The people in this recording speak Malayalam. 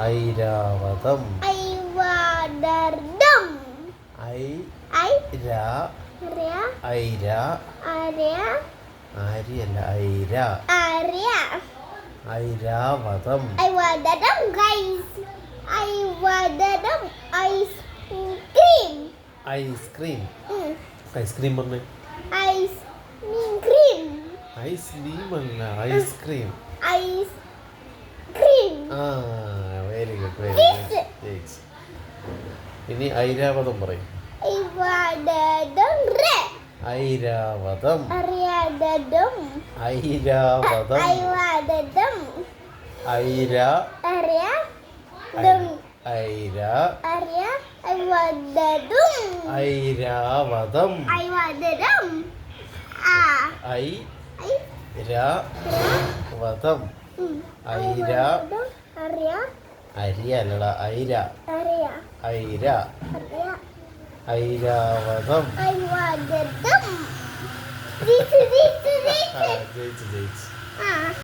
Airavatham. Airavatham. Ice cream. Ice cream പറഞ്ഞേ. ഐസ്ക്രീം അല്ല ഐസ്ക്രീം ഐസ് ക്രീം ആ വെരി ഗുഡ് വെരി ഗുഡ് ജയിച്ചു ഇനി ഐരാവതം പറയും. ഐവാദദം റെ. ഐരാവതം. അറിയാദം ഐരാവതം. ഐവാദം ഐര. അറിയ ഐര. അറിയ ഐവാദദം ഐരാവതം. ഐവാദദം ആ. ഐ ഐ രാ വതം ഐര അരി അല്ല അല്ലടാ ഐര ഐര ഐരാവതം ജയിച്ചു ജയിച്ചു.